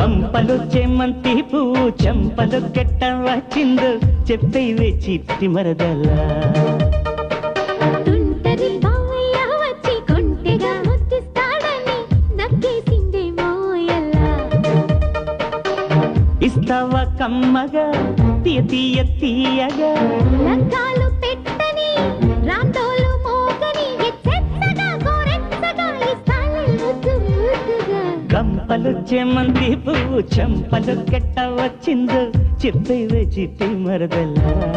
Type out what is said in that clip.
గంపలు చెమంతి పువ్వు చెంపలు కెట్ట వచ్చిందో చెప్పేవే చిట్టి మరదలా. ఇస్తావా కమ్మగా తీయ తీయ తీయగా? గంపలు చెమంతి పువ్వు చెంపలు కెట్ట వచ్చిందో చెప్పేవే వచ్చి మరదలా.